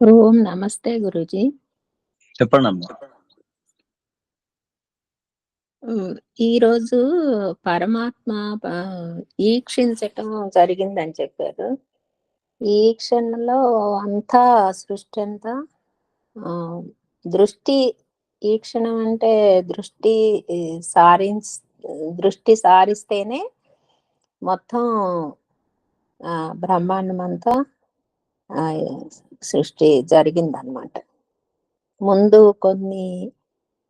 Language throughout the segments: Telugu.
ఓం నమస్తే గురుజీ. చెప్పండి అమ్మా ఉమ్, ఈరోజు పరమాత్మ ఈక్షించటం జరిగిందని చెప్పారు. ఈ క్షణంలో అంతా సృష్టి అంతా దృష్టి ఈక్షణం అంటే దృష్టి ఈ, సారించ దృష్టి సారిస్తేనే మొత్తం ఆ, బ్రహ్మాండం అంతా సృష్టి జరిగిందనమాట ముందు కొన్ని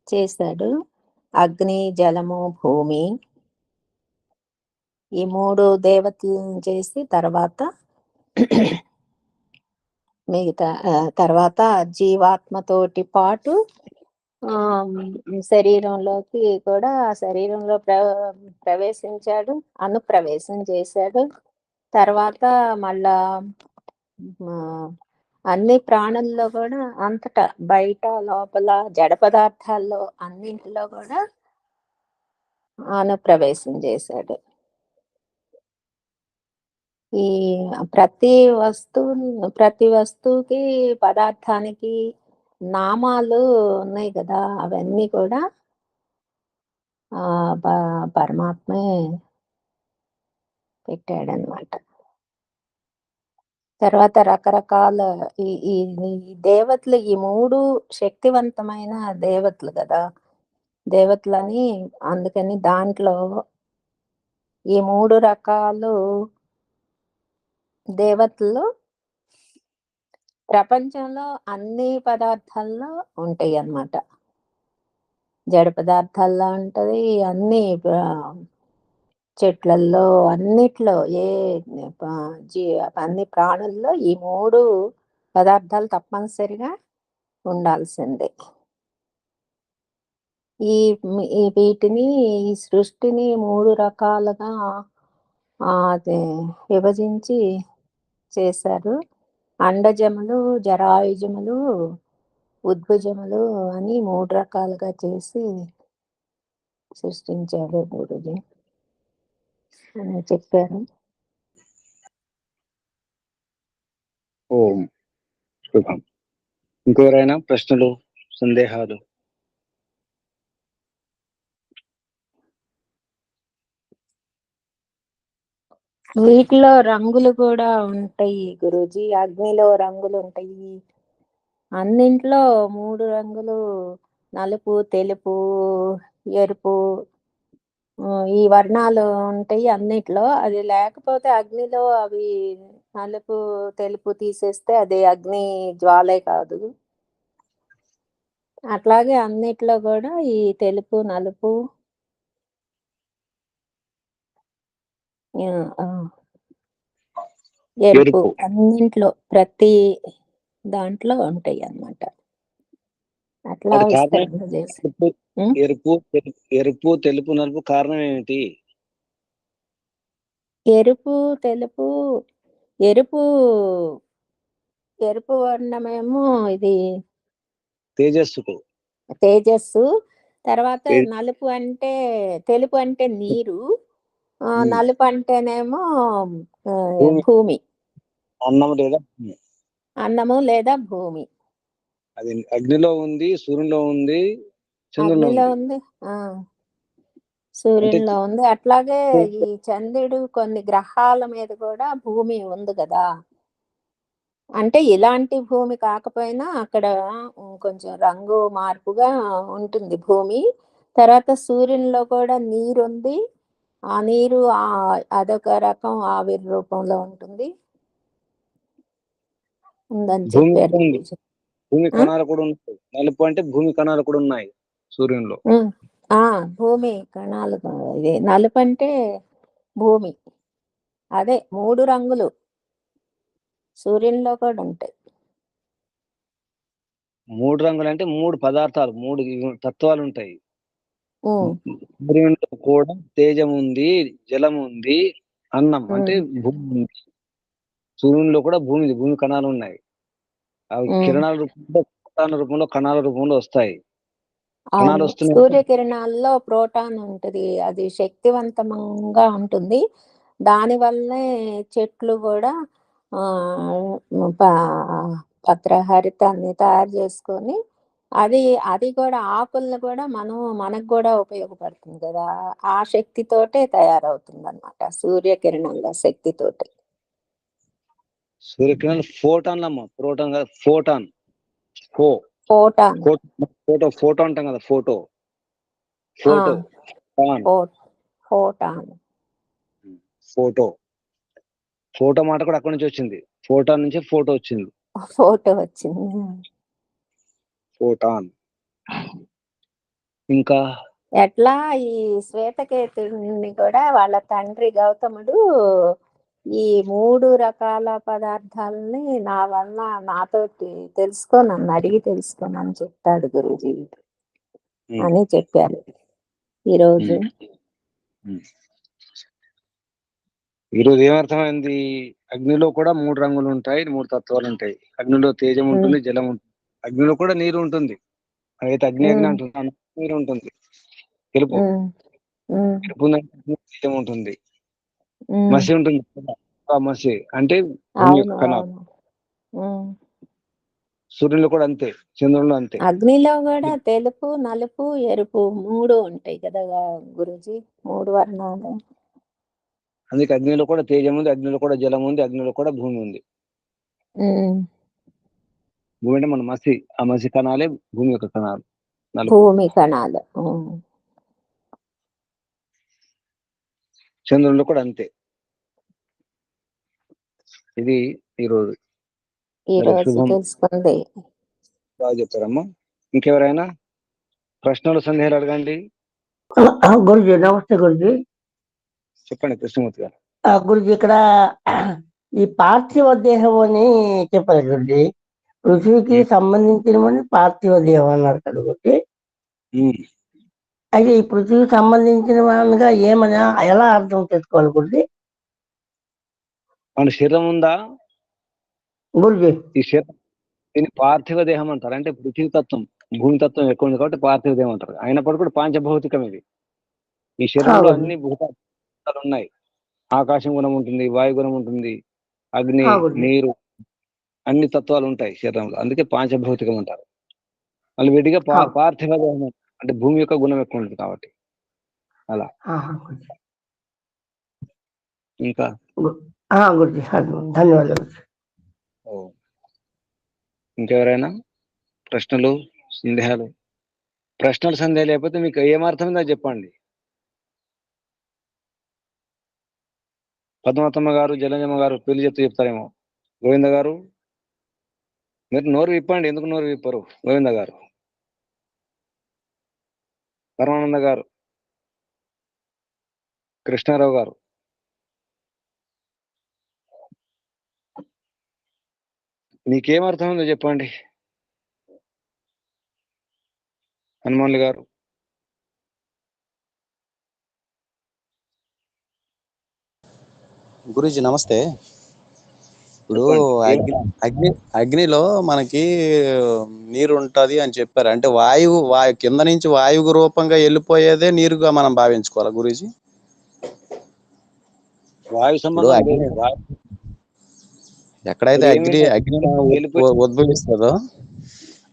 చేశాడు. అగ్ని జలము భూమి ఈ మూడు దేవతలను చేసి తర్వాత మిగతా తర్వాత జీవాత్మతోటి పాటు ఆ, శరీరంలోకి కూడా శరీరంలో ప్ర ప్రవేశించాడు అనుప్రవేశం చేశాడు. తర్వాత మళ్ళా అన్ని ప్రాణుల్లో కూడా అంతటా బయట లోపల జడ పదార్థాల్లో అన్నింటిలో కూడా అనుప్రవేశం చేశాడు. ఈ ప్రతి వస్తువు ప్రతి వస్తువుకి పదార్థానికి నామాలు ఉన్నాయి కదా అవన్నీ కూడా ఆ పరమాత్మే పెట్టాడనమాట తర్వాత రకరకాల ఈ ఈ దేవతలు ఈ మూడు శక్తివంతమైన దేవతలు కదా. దేవతలని అందుకని దాంట్లో ఈ మూడు రకాలు దేవతలు ప్రపంచంలో అన్ని పదార్థాల్లో ఉంటాయి అన్నమాట జడ పదార్థాల్లో ఉంటది అన్ని చెట్లల్లో అన్నిట్లో ఏ జీ అన్ని ప్రాణుల్లో ఈ మూడు పదార్థాలు తప్పనిసరిగా ఉండాల్సిందే. ఈ వీటిని ఈ సృష్టిని మూడు రకాలుగా విభజించి చేశారు. అండజములు జరాయుజములు ఉద్భుజములు అని మూడు రకాలుగా చేసి సృష్టించాడు గురుజీ చెప్పారు. ఓం శుభం. ఇంకెవరైనా ప్రశ్నలు సందేహాలు? వీటిలో రంగులు కూడా ఉంటాయి గురూజీ. అగ్నిలో రంగులు ఉంటాయి. అన్నింట్లో మూడు రంగులు నలుపు తెలుపు ఎరుపు ఈ వర్ణాలు ఉంటాయి అన్నిట్లో. అది లేకపోతే అగ్నిలో అవి నలుపు తెలుపు తీసేస్తే అది అగ్ని జ్వాలే కాదు. అట్లాగే అన్నిట్లో కూడా ఈ తెలుపు నలుపు ఎరుపు. అన్నింట్లో ప్రతి దాంట్లో ఉంటాయి అన్నమాట. అట్లా చేసి ఎరుపు? ఎరుపు తెలుపు నలుపు కారణం ఏమిటి ఎరుపు తెలుపు ఎరుపు ఎరుపు వర్ణమేమో ఇది తేజస్సుకు తేజస్సు తర్వాత నలుపు అంటే తెలుపు అంటే నీరు. నలుపు అంటేనేమో భూమి. అన్నం లేదా. అన్నము లేదా భూమి అది అగ్నిలో ఉంది సూర్యులో ఉంది చంద్రులో అగ్నిలో ఉంది. సూర్యునిలో ఉంది. అట్లాగే ఈ చంద్రుడు కొన్ని గ్రహాల మీద కూడా భూమి ఉంది కదా. అంటే ఇలాంటి భూమి కాకపోయినా అక్కడ కొంచెం రంగు మార్పుగా ఉంటుంది భూమి. తర్వాత సూర్యునిలో కూడా నీరు ఉంది ఆ నీరు ఆ అదొక రకం ఆవిరి రూపంలో ఉంటుంది. ఉందని చెప్పారు. భూమి కణాలు కూడా ఉన్నాయి. నలుపు అంటే భూమి కణాలు కూడా ఉన్నాయి. సూర్యునిలో. భూమి కణాలు ఇది నలుపు అంటే భూమి. అదే మూడు రంగులు. సూర్యునిలో కూడా ఉంటాయి. మూడు రంగులు అంటే మూడు పదార్థాలు మూడు తత్వాలు ఉంటాయి. సూర్యునిలో కూడా తేజం ఉంది జలం ఉంది అన్నం అంటే. భూమి ఉంది. సూర్యునిలో కూడా భూమి భూమి కణాలు ఉన్నాయి. అవి. కిరణాల రూపంలో రూపంలో కణాల రూపంలో వస్తాయి. సూర్యకిరణాల్లో ప్రోటాన్ ఉంటుంది. అది శక్తివంతంగా ఉంటుంది. దాని వల్లే చెట్లు కూడా పత్రహరితాన్ని తయారు చేసుకొని అది అది కూడా ఆకుల్ని కూడా మనం మనకు కూడా ఉపయోగపడుతుంది కదా. ఆ శక్తితోటే తయారవుతుంది అనమాట సూర్యకిరణాల శక్తితోటి. సూర్యకిరణాలు ఫోటాన్ అమ్మ ప్రోటాన్ ఫోటాన్. ఫో. ఫోటాన్ ఫోటో ఫోటో అంటాం కదా photo. Photo. Photon photo. Photo. మాట కూడా అక్కడి నుంచి వచ్చింది. ఫోటో నుంచి ఫోటో వచ్చింది. ఫోటో వచ్చింది. ఫోటాన్ ఇంకా? ఎట్లా ఈ శ్వేతకేతుని కూడా వాళ్ళ తండ్రి గౌతముడు ఈ మూడు రకాల పదార్థాలని నా వల్ల నాతోటి తెలుసుకో నన్ను అడిగి తెలుసుకోనని చెప్తాడు గురుజీ. అని చెప్పారు. ఈరోజు. ఈరోజు ఏమర్థమైంది? అగ్నిలో కూడా మూడు రంగులు ఉంటాయి మూడు తత్వాలు ఉంటాయి. అగ్నిలో తేజం ఉంటుంది జలం ఉంటుంది. అగ్నిలో కూడా నీరు ఉంటుంది. అయితే అగ్ని అగ్ని. అంటుంది నీరు ఉంటుంది. తెలుపు. తెలుపు తేజం ఉంటుంది. మసి ఉంటుంది ఆ మసి. అంటే. సూర్యునిలో కూడా అంతే చంద్రునిలో అంతే. అగ్నిలో కూడా తెలుపు నలుపు ఎరుపు మూడు ఉంటాయి కదా గురుజీ మూడు వర్ణాలు. అందుకే అగ్నిలో కూడా తేజం ఉంది అగ్నిలో కూడా జలం ఉంది అగ్నిలో కూడా భూమి ఉంది. భూమి అంటే మన మసి ఆ మసి కణాలే భూమి యొక్క కణాలు భూమి కణాలు. చంద్రునిలో కూడా అంతే. ఇది ఈరోజు ఈ సరే, రోజు శుభం. తెలుసుకుంది. బాగా చెప్పారమ్మా. ఇంకెవరైనా ప్రశ్నలు సందేహాలు అడగండి. ఆ, గురుజీ నమస్తే గురుజీ. చెప్పండి కృష్ణమూర్తి గారు. ఆ, గురుజీ ఇక్కడ ఈ పార్థివ దేహం అని చెప్పారు గురుజీ. పృథ్వీకి సంబంధించినవని పార్థివ దేహం అన్నారు కదా గురుజీ. అయితే ఈ పృథ్వీకి సంబంధించిన వానిగా ఏమని ఎలా అర్థం చేసుకోవాలి గురుజీ మన శరీరం ఉందా గురుజీ ఈ శరీరం దీన్ని పార్థివ దేహం అంటారు అంటే పృథ్వీ తత్వం భూమి తత్వం ఎక్కువ ఉంది కాబట్టి పార్థివ దేహం అంటారు అయినప్పటికీ కూడా పాంచభౌతికం ఇది ఈ శరీరంలో. అన్ని భూతాలు ఉన్నాయి ఆకాశం గుణం ఉంటుంది వాయు గుణం ఉంటుంది అగ్ని. నీరు అన్ని తత్వాలు ఉంటాయి శరీరంలో అందుకే పాంచభౌతికం అంటారు మళ్ళీ విడిగా. పార్థివ దేహం. అంటే భూమి యొక్క గుణం ఎక్కువ ఉంటుంది కాబట్టి. గురూజీ. ఇంకా. ధన్యవాదాలు. ఇంకెవరైనా ప్రశ్నలు సందేహాలు? ప్రశ్నలు సందేహాలు లేకపోతే మీకు ఏమర్థమైందో చెప్పండి. పద్మావతమ్మ గారు జలంజమ్మ గారు పెళ్ళి చెప్తూ చెప్తారేమో. గోవింద గారు? మీరు నోరు విప్పండి ఎందుకు నోరు విప్పరు? గోవింద గారు. పరమానంద గారు కృష్ణారావు గారు. మీకేం ఉందో చెప్పండి. హనుమాన్లు గారు. గురూజీ నమస్తే. ఇప్పుడు. అగ్ని అగ్ని అగ్నిలో మనకి నీరు ఉంటది అని చెప్పారు. అంటే వాయువు వాయు కింద నుంచి వాయువు రూపంగా వెళ్ళిపోయేదే నీరుగా మనం భావించుకోవాలి గురూజీ? వాయు సంబంధం ఎక్కడైతే అగ్ని అగ్ని ఉద్భవిస్తుందో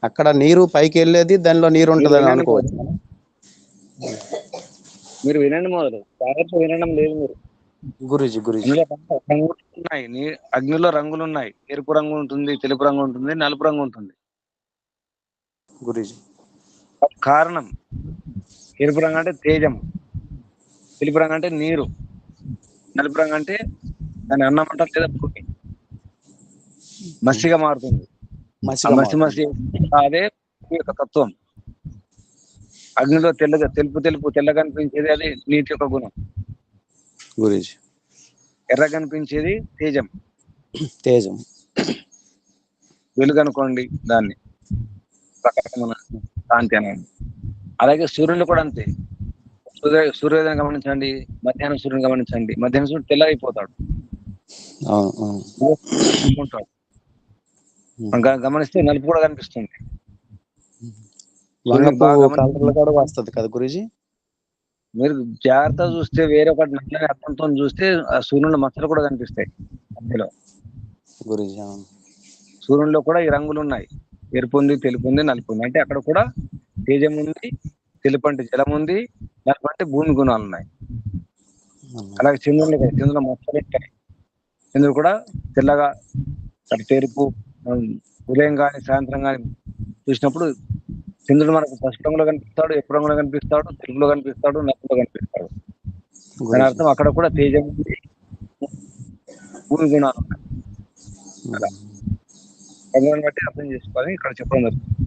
అక్కడ నీరు పైకి వెళ్ళేది దానిలో నీరు ఉంటదని అనుకోవచ్చు. మీరు వినండి మొదలు. వినడం లేదు మీరు. గురూజీ గురూజీ. ఉన్నాయి అగ్నిలో రంగులు ఉన్నాయి ఎరుపు రంగు ఉంటుంది తెలుపు రంగు ఉంటుంది నలుపు రంగు ఉంటుంది. గురూజీ. కారణం ఎరుపు రంగు అంటే తేజం తెలుపు రంగు అంటే నీరు. నలుపు రంగు అంటే దాని అన్నం అంటారు లేదా భూమి మసిగా మారుతుంది. మసి మసి అదే యొక్క తత్వం. అగ్నిలో తెల్లగా తెలుపు తెలుపు తెల్లగా కనిపించేది అది నీటి యొక్క గుణం. గురూజీ ఎర్ర కనిపించేది తేజం. తేజం. వెలుగు అనుకోండి దాన్ని కాంతి అనండి అలాగే సూర్యుని కూడా అంతే. సూర్య సూర్యోదయం గమనించండి మధ్యాహ్నం సూర్యుని గమనించండి. మధ్యాహ్నం సూర్యుడు అవును ఉంటాడు. గమనిస్తే నలుపు కూడా కనిపిస్తుంది. వస్తది కదా గురూజీ? మీరు జాగ్రత్త చూస్తే వేరే ఒకటి నల్లని అర్థంతో చూస్తే ఆ సూర్యుని మచ్చలు కూడా కనిపిస్తాయి అందులో. గురుజీ. సూర్యునిలో కూడా ఈ రంగులు ఉన్నాయి. ఎరుపు ఉంది తెలుపు ఉంది నలుపు ఉంది. అంటే అక్కడ కూడా తేజం ఉంది తెలుపు అంటే జలం ఉంది నలుపు అంటే భూమి గుణాలు ఉన్నాయి. అలాగే కూడా చంద్రుడు మొత్తం ఉంటాయి. చంద్రుడు కూడా తెల్లగా తెరుపు ఉదయం కానీ సాయంత్రం కానీ చూసినప్పుడు చంద్రుడు మనకు పసుపు రంగులో కనిపిస్తాడు ఎప్పుడు రంగులో కనిపిస్తాడు తెలుగులో కనిపిస్తాడు నలుపులో కనిపిస్తాడు. దాని. అర్థం అక్కడ కూడా తేజం భూమి గుణాలు ఉన్నాయి. రంగులను బట్టి అర్థం చేసుకోవాలి ఇక్కడ చెప్పడం జరుగుతుంది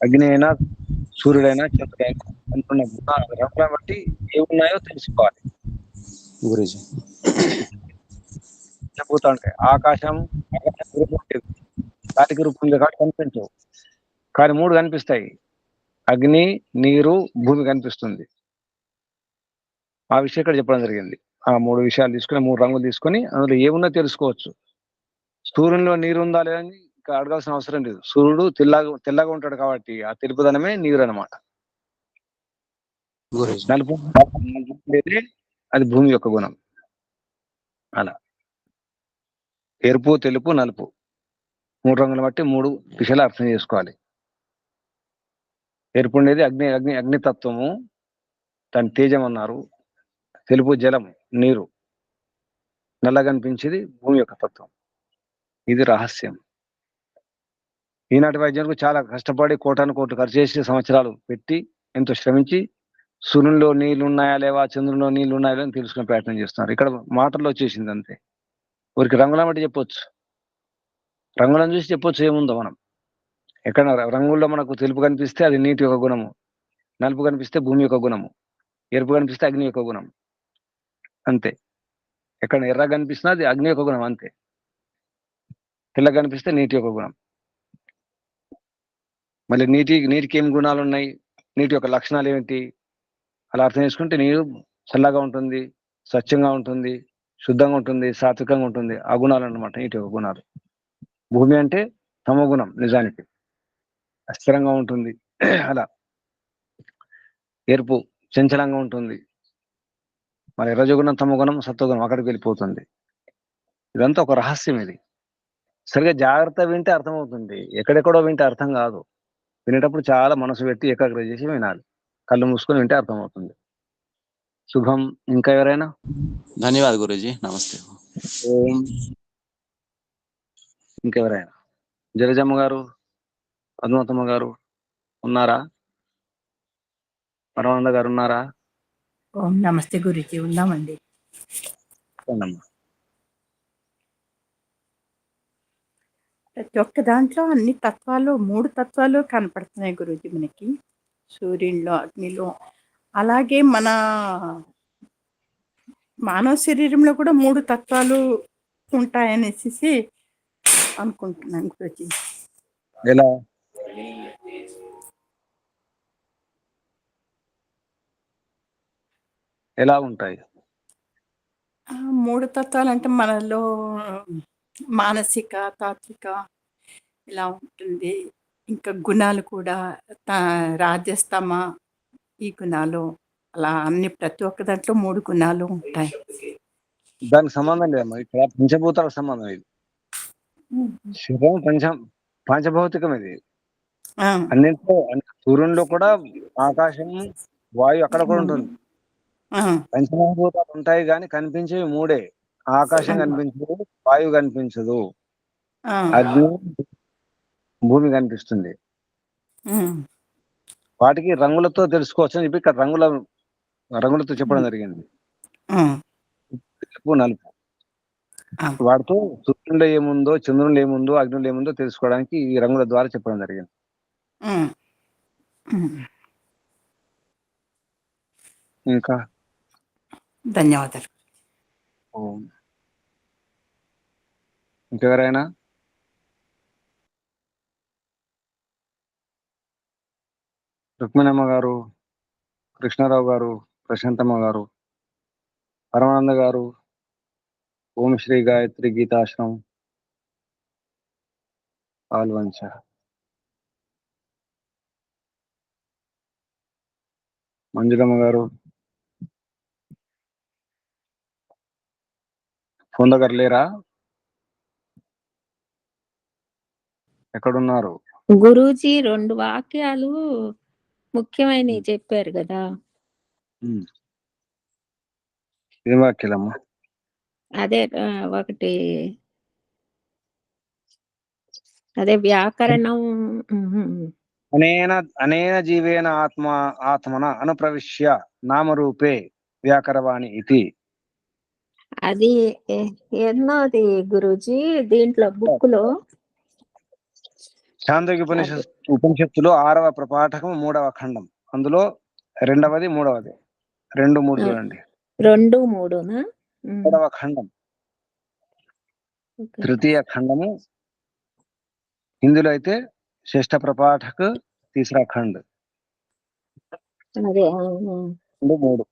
అగ్ని అయినా సూర్యుడైనా చంద్రుడైనా అంటున్న గుణాలు రంగులను బట్టి ఏమున్నాయో తెలుసుకోవాలి. గురుజీ. చెబుతా ఉంటాయి ఆకాశం ఆకాశం రూపం లేదు గాలికి రూపం కాబట్టి కనిపించవు. కానీ మూడు కనిపిస్తాయి. అగ్ని నీరు భూమి కనిపిస్తుంది. ఆ విషయం ఇక్కడ చెప్పడం జరిగింది. ఆ మూడు విషయాలు తీసుకుని మూడు రంగులు తీసుకొని అందులో ఏమున్నా తెలుసుకోవచ్చు. సూర్యునిలో నీరు ఉందా లేదని ఇంకా అడగాల్సిన అవసరం లేదు. సూర్యుడు తెల్లగా తెల్లగా ఉంటాడు కాబట్టి ఆ తెలుపుదనమే నీరు అన్నమాట. గురుజీ నలుపు అది భూమి యొక్క గుణం. అలా. ఎరుపు తెలుపు నలుపు. మూడు రంగులు బట్టి మూడు విషయాలు అర్థం చేసుకోవాలి. ఎరుపు ఉండేది అగ్ని అగ్ని అగ్నితత్వము దాని తేజం అన్నారు. తెలుపు జలం నీరు నల్లగనిపించేది భూమి యొక్క తత్వం. ఇది రహస్యం. ఈనాటి వైద్యులకు చాలా కష్టపడి కోటాను కోట్లు ఖర్చు చేసి సంవత్సరాలు పెట్టి ఎంతో శ్రమించి సూర్యునిలో నీళ్ళు ఉన్నాయా లేవా చంద్రునిలో నీళ్ళు ఉన్నాయా అని తెలుసుకునే ప్రయత్నం చేస్తున్నారు. ఇక్కడ మాటల్లో వచ్చేసింది అంతే. ఊరికి రంగులను బట్టి చెప్పొచ్చు. రంగులను చూసి చెప్పొచ్చు ఏముందో మనం. ఎక్కడ రంగుల్లో మనకు తెలుపు కనిపిస్తే అది నీటి యొక్క గుణము. నలుపు కనిపిస్తే భూమి యొక్క గుణము. ఎరుపు కనిపిస్తే అగ్ని యొక్క గుణం. అంతే. ఎక్కడ ఎర్ర కనిపిస్తున్నా అది అగ్ని యొక్క గుణం అంతే. తెల్ల కనిపిస్తే నీటి యొక్క గుణం. మళ్ళీ నీటి నీటికి ఏం గుణాలు ఉన్నాయి? నీటి యొక్క లక్షణాలు ఏమిటి? అలా అర్థం చేసుకుంటే నీరు చల్లగా ఉంటుంది స్వచ్ఛంగా ఉంటుంది శుద్ధంగా ఉంటుంది సాత్వికంగా ఉంటుంది. ఆ గుణాలు అన్నమాట నీటి యొక్క గుణాలు. భూమి అంటే తమ గుణం నిజానికి. అస్థిరంగా ఉంటుంది. అలా. ఎరుపు చంచలంగా ఉంటుంది. మరి రజగుణం తమ గుణం సత్వగుణం అక్కడికి వెళ్ళిపోతుంది. ఇదంతా ఒక రహస్యం ఇది. సరిగా జాగ్రత్త వింటే అర్థమవుతుంది. ఎక్కడెక్కడో వింటే అర్థం కాదు. వినేటప్పుడు చాలా మనసు పెట్టి ఏకాగ్రత చేసి వినాలి. కళ్ళు మూసుకొని వింటే అర్థమవుతుంది. శుభం. ఇంకా ఎవరైనా? ధన్యవాద గురుజీ. నమస్తే. ఓం. ఇంకెవరైనా? జలజమ్మ గారు? పద్మతమ్మ గారు ఉన్నారా? పరమానంద గారు ఉన్నారా? ఓం నమస్తే గురుజీ ఉన్నామండి. ప్రతి ఒక్క దాంట్లో అన్ని తత్వాలు మూడు తత్వాలు కనపడుతున్నాయి గురుజీ మనకి. సూర్యునిలో అగ్నిలో. అలాగే మన మానవ శరీరంలో కూడా మూడు తత్వాలు ఉంటాయనేసి అనుకుంటున్నాను గురుజీ. ఎలా? ఎలా ఉంటాయి? మూడు తత్వాలు అంటే మనలో మానసిక తాత్విక ఇలా ఉంటుంది. ఇంకా గుణాలు కూడా రాజస్తమ ఈ గుణాలు అలా అన్ని ప్రతి ఒక్క దాంట్లో మూడు గుణాలు ఉంటాయి. దానికి సంబంధం లేదమ్మా. ఇక్కడ పంచభూతాలకు సంబంధం ఇది శరీరం పంచ పంచభౌతికం ఇది. అన్నింటిలో అన్ని- సూర్యునిలో కూడా ఆకాశం వాయు అక్కడ కూడా ఉంటుంది. ఆ, పంచమహాభూతాలు ఉంటాయి కానీ కనిపించేవి మూడే. ఆకాశం కనిపించదు వాయువు కనిపించదు. అగ్ని భూమి కనిపిస్తుంది. వాటికి రంగులతో తెలుసుకోవచ్చు అని చెప్పి ఇక్కడ రంగుల రంగులతో చెప్పడం జరిగింది. తెలుపు నలుపు. వాటితో సూర్యునిలో ఏముందో చంద్రునిలో ఏముందో అగ్నిలో ఏముందో తెలుసుకోవడానికి ఈ రంగుల ద్వారా చెప్పడం జరిగింది. ఇంకా? ధన్యవాదాలు. ఇంకెవరైనా? రుక్మిణమ్మ గారు కృష్ణారావు గారు ప్రశాంతమ్మ గారు పరమానంద గారు ఓం శ్రీ గాయత్రి గీతాశ్రమం పాల్వంచ. మంజులమ్మ గారు. ఫోన్ దగ్గర లేరా? ఎక్కడున్నారు? గురూజీ రెండు వాక్యాలు ముఖ్యమైనవి చెప్పారు కదా. ఏం వాక్యాలమ్మా? అదే ఒకటి. అదే వ్యాకరణం. అనేన అనేన జీవేన ఆత్మ ఆత్మన అనుప్రవిశ్య నామరూపే వ్యాకరవాణి ఇది. అది ఎన్నోది గురూజీ దీంట్లో బుక్లో చాంద్రోగ్య ఉపనిషత్ ఉపనిషత్తులో ఆరవ ప్రపాఠకం మూడవ ఖండం. అందులో రెండవది మూడవది. రెండు మూడు. చూడండి. రెండు ఉమ్, మూడవ ఖండం. తృతీయ ఖండము. హిందీలో అయితే షష్ఠ ప్రపాఠక్ తీసరా ఖండ్. మూడు.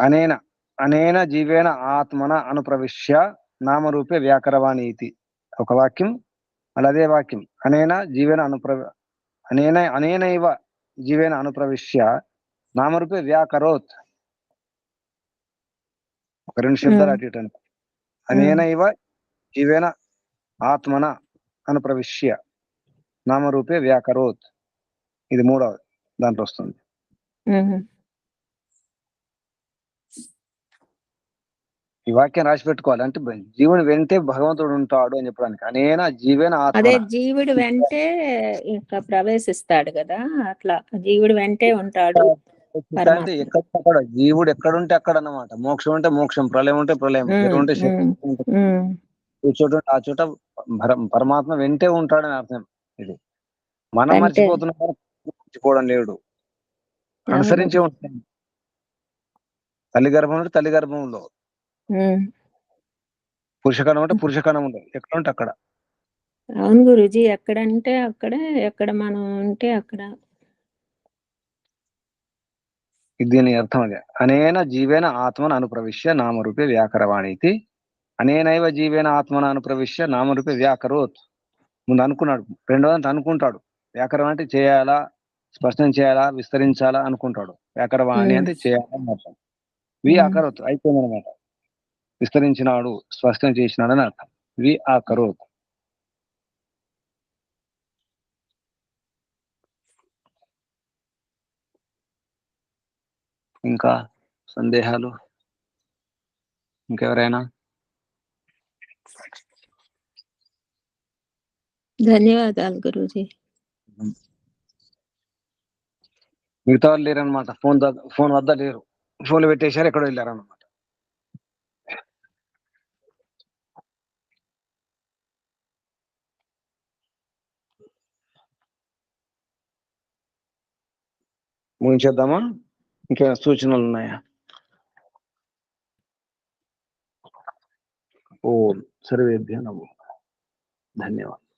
అనేన అనేన జీవేన ఆత్మన అనుప్రవిశ్య నామరూపే వ్యాకరవాణి ఇది ఒక వాక్యం మళ్ళీ అదే వాక్యం. అనేన జీవేన అనుప్ర అనేన అనేనైవ జీవేన అనుప్రవిశ్య నామరూపే వ్యాకరోత్. ఒక రెండు శబ్దాలు. అటు ఇటు అని. అనేనైవ జీవేన ఆత్మన అనుప్రవిశ్య. నామరూపే వ్యాకరోత్. ఇది మూడవది దాంట్లో వస్తుంది. ఈ వాక్యం రాసి పెట్టుకోవాలి. అంటే జీవుని వెంటే భగవంతుడు ఉంటాడు అని చెప్పడానికి. అనేన జీవేన అదే జీవుడు వెంటే ఇంకా ప్రవేశిస్తాడు కదా. అట్లా జీవుడు వెంటే ఉంటాడు అంటే. ఎక్కడ అక్కడ జీవుడు ఎక్కడుంటే అక్కడ అన్నమాట. మోక్షం అంటే మోక్షం ప్రళయం ఉంటే ప్రళయం ఉంటే ఈ చోట ఉంటే ఆ చోట పర- పరమాత్మ వెంటే ఉంటాడని అర్థం. ఇది. మనం. మర్చిపోతున్నాం మర్చిపోవడం లేడు. అనుసరించే ఉంటాం తల్లి గర్భం ఉంటే తల్లి గర్భంలో. పురుషకణం ఉంటే పురుషకణంలో ఎక్కడ ఉంటే అక్కడ. అవును గురుజీ ఎక్కడంటే అక్కడ ఎక్కడ మనం ఉంటే అక్కడ. దీని అర్థం అదే. అనేన జీవేన ఆత్మన అనుప్రవిశ్య నామరూపే వ్యాకరవాణి అనేనైవ జీవేన ఆత్మన అనుప్రవిశ్య నామరూపే వ్యాకరోత్. ముందు అనుకున్నాడు. రెండోదంతా అనుకుంటాడు. వ్యాకరం అంటే చేయాలా స్పష్టం చేయాలా విస్తరించాలా అనుకుంటాడు. వ్యాకరవాణి. అంటే చేయాలని అర్థం. వి Hmm. ఆకరోత్ అయిపోయింది అనమాట విస్తరించినాడు స్పష్టం చేసినాడు అని అర్థం. వి ఆకరోత్. ఇంకా సందేహాలు? ఇంకెవరైనా? ధన్యవాదాలు గురూజీ. మిగతా వాళ్ళు లేరనమాట ఫోన్ ఫోన్ వద్ద లేరు. ఫోన్లు పెట్టేశారు ఎక్కడో వెళ్ళారనమాట ముగించేద్దామా? ఇంకేమైనా సూచనలు ఉన్నాయా? ఓ సర్వేభ్య నమో. ధన్యవాదాలు.